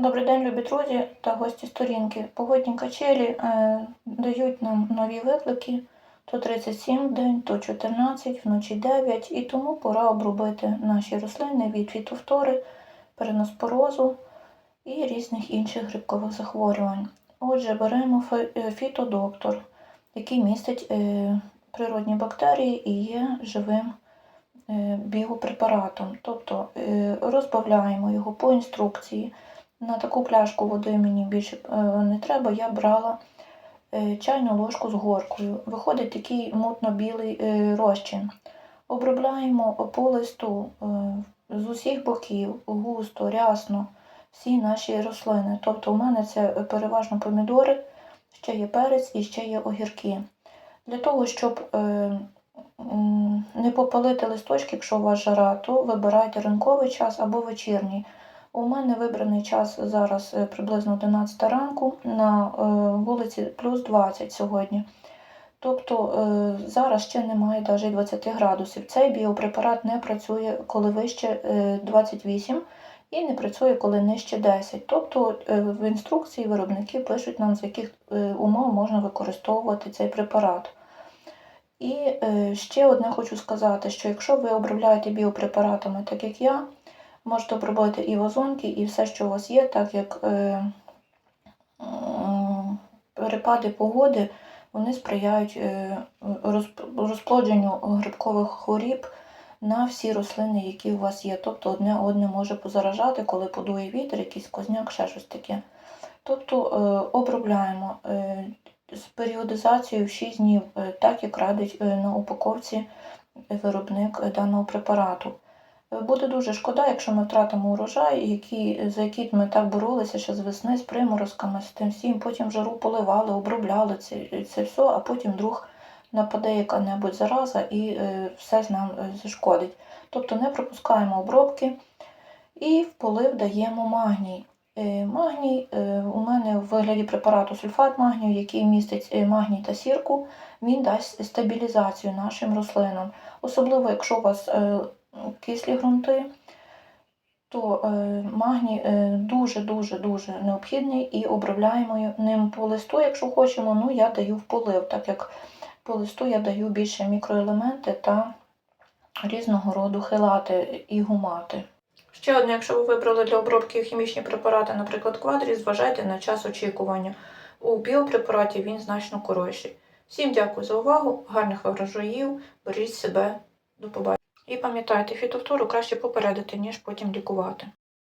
Добрий день, любі друзі та гості сторінки. Погодні качелі е, дають нам нові виклики. То 37 в день, то 14, вночі 9. І тому пора обробити наші рослини від фітофтори, переноспорозу і різних інших грибкових захворювань. Отже, беремо е, фітодоктор, який містить е, природні бактерії і є живим е, біопрепаратом. Тобто е, розбавляємо його по інструкції. На таку пляшку води мені більше е, не треба, я брала е, чайну ложку з горкою. Виходить такий мутно-білий е, розчин. Обробляємо по листу е, з усіх боків, густо, рясно всі наші рослини. Тобто у мене це переважно помідори, ще є перець і ще є огірки. Для того, щоб не попалити листочки, якщо у вас жара, то вибирайте ранковий час або вечірній. У мене вибраний час зараз е, приблизно 11 ранку на е, вулиці плюс 20 сьогодні. Тобто е, зараз ще немає навіть 20 градусів. Цей біопрепарат не працює, коли вище е, 28 і не працює, коли нижче 10. Тобто в інструкції виробники пишуть нам, з яких умов можна використовувати цей препарат. І ще одне хочу сказати, що якщо ви обробляєте біопрепаратами, так як я, можете обробити і вазонки, і все, що у вас є, так як е, м, перепади погоди вони сприяють е, розп- розплодженню грибкових хворіб на всі рослини, які у вас є. Тобто одне одне може позаражати, коли подує вітер, якийсь козняк, ще щось таке. Тобто е, обробляємо е, з періодизацією в 6 днів, е, так як радить е, на упаковці виробник е, даного препарату. Буде дуже шкода, якщо ми втратимо урожай, який, за який ми так боролися ще з весни, з приморозками, з тим всім, потім жару поливали, обробляли це, це все, а потім вдруг нападе яка-небудь зараза і е, все з нам е, зашкодить. Тобто не пропускаємо обробки і в полив даємо магній. Е, Магній е, у мене в вигляді препарату сульфат магнію, який містить магній та сірку, він дасть стабілізацію нашим рослинам. Особливо, якщо у вас кислі ґрунти, то е, магній е, дуже-дуже дуже необхідний і обробляємо ним по листу, якщо хочемо. Ну, я даю в полив, так як по листу я даю більше мікроелементи та різного роду хилати і гумати. Ще одне, якщо ви вибрали для обробки хімічні препарати, наприклад, квадрі, зважайте на час очікування. У біопрепараті він значно коротший. Всім дякую за увагу, гарних врожаїв, беріть себе, до побачення. І пам'ятайте, фітофтору краще попередити, ніж потім лікувати.